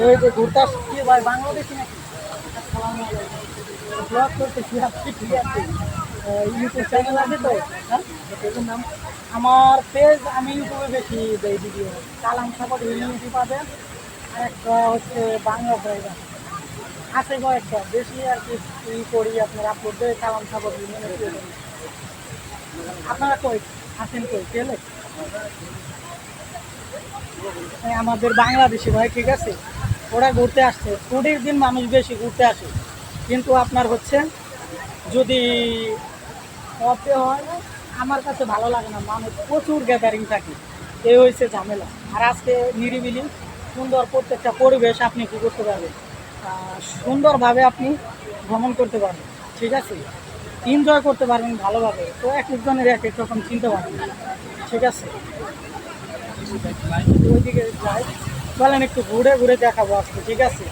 যে ভাই, বাংলাদেশি নাকি? আছে ইউটিউব চ্যানেল হ্যাঁ? আমার পেজ আমি ইউটিউবে বেশি দেই ভিডিও কালাম সাপোর্ট ইউনিটি পাবেন আর একটা হচ্ছে বাংলা ড্রাইভার আছে। কয়েকটা বেশি আর কি ই করি আপনার আপলোড দিয়ে কালাম সাপোর্ট ইউনিটি আপনারা কই? আছেন কই? এই আমাদের বাংলাদেশি ভাই, ঠিক আছে? ওরা ঘুরতে আসছে। ছুটির দিন মানুষ বেশি ঘুরতে আসে। কিন্তু আপনার হচ্ছে, যদি অফে হয়, আমার কাছে ভালো লাগে না। মানুষ প্রচুর গ্যাদারিং থাকে। এই হয়েছে ঝামেলা। আর আজকে নিরিবিলি, সুন্দর প্রত্যেকটা পরিবেশ আপনি কী করতে পারবেন? সুন্দরভাবে আপনি ভ্রমণ করতে পারবেন। ঠিক আছে? এনজয় করতে পারবেন ভালোভাবে। তো এক একজনের এক এক রকম চিনতে পারবেন ঠিক আছে? ওইদিকে যাই। বলেন, একটু ঘুরে ঘুরে দেখাবো আজকে, ঠিক আছে?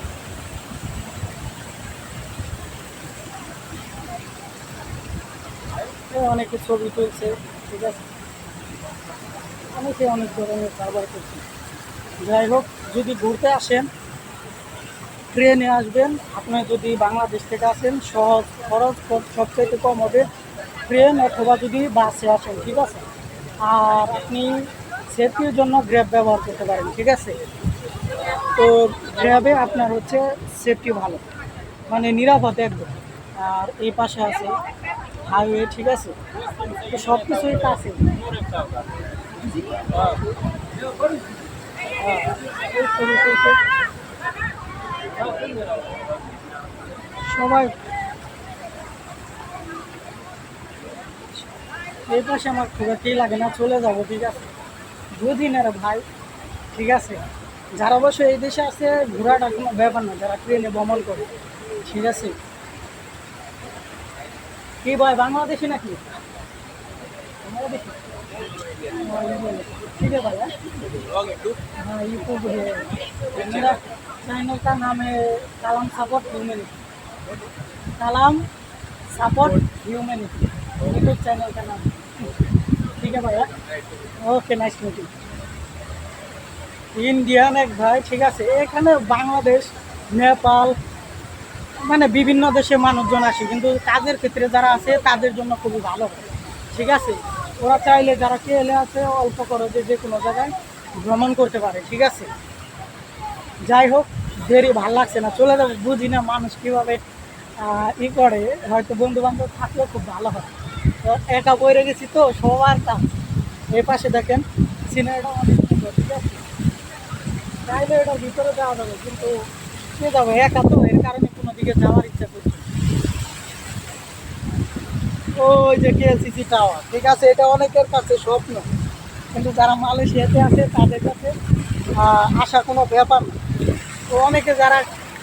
অনেকে ছবি তুলছে, ঠিক আছে? অনেকে অনেক ধরনের কারবার করছে। যাই হোক, যদি ঘুরতে আসেন, ট্রেনে আসবেন, আপনি যদি বাংলাদেশ থেকে আসেন, সহজ খরচ সব- সবচাইতে কম হবে ট্রেন অথবা যদি বাসে আসেন, ঠিক আছে? আর আপনি সেফটির জন্য গ্র্যাব ব্যবহার করতে পারেন, ঠিক আছে? তো গ্র্যাবে আপনার হচ্ছে সেফটি ভালো। মানে নিরাপদ একদম। আর এই পাশে আছে হাইওয়ে ঠিক আছে? তো সব কিছুই কাছে। সবাই এই পাশে আমার খুব একটাই লাগে না, চলে যাব, ঠিক আছে? দুদিন আর ভাই, ঠিক আছে? যারা অবশ্য এই দেশে আছে ঘোরাটা কোনো ব্যাপার না যারা ট্রেনে ভ্রমণ করে ঠিক আছে কি ভাই বাংলাদেশি নাকি বাংলাদেশি ठीक है भैया हाँ यूट्यूब है मेरा चैनल का नाम है Kalam support humanity Kalam support humanity YouTube channel का नाम ठीक है भैया ओके नाइस मीटिंग ইন্ডিয়ান এক ভাই, ঠিক আছে? এখানে বাংলাদেশ, নেপাল মানে বিভিন্ন দেশে মানুষজন আসে, কিন্তু কাজের ক্ষেত্রে যারা আছে, তাদের জন্য খুবই ভালো ঠিক আছে? ওরা চাইলে যারা কেলে আছে, অল্প খরচে যে কোনো জায়গায় ভ্রমণ করতে পারে, ঠিক আছে? যাই হোক, দেরি ভালো লাগছে না, চলে যাব, বুঝি না মানুষ কীভাবে ই করে, হয়তো বন্ধু বান্ধব থাকলেও খুব ভালো হয়। তো একা বইরে গেছি তো, সবার কাজ। এই পাশে দেখেন, সিনেমাটা অনেক সুন্দর, ঠিক আছে? চাইলে এটার ভিতরে যাওয়া যাবে, কিন্তু কে যাব একা তো, এর কারণে কোনো দিকে যাওয়ার ইচ্ছা করছে। ওই যে কেএলসিসি টাওয়ার ঠিক আছে, এটা অনেকের কাছে স্বপ্ন, কিন্তু যারা মালয়েশিয়াতে আছে, তাদের কাছে আসা কোনো ব্যাপার না। তো অনেকে যারা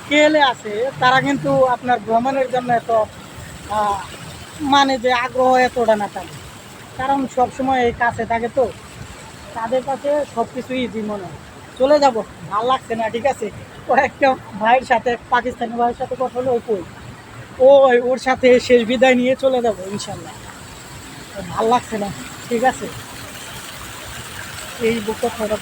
কেএলে আছে, তারা কিন্তু আপনার ভ্রমণের জন্য এত মানে যে আগ্রহ এতটা না থাকে কারণ সবসময় এই কাছে থাকে তো, তাদের কাছে সব কিছুই ইজি হয়। চলে যাব। ভালো লাগছে না, ঠিক আছে? কয়েকটা ভাইয়ের সাথে, পাকিস্তানি ভাইয়ের সাথে কথা হলো ওই ও ওই, ওর সাথে শেষ বিদায় নিয়ে চলে যাব, ইনশাল্লাহ। ভালো লাগছে না, ঠিক আছে? এই বুক কথাটা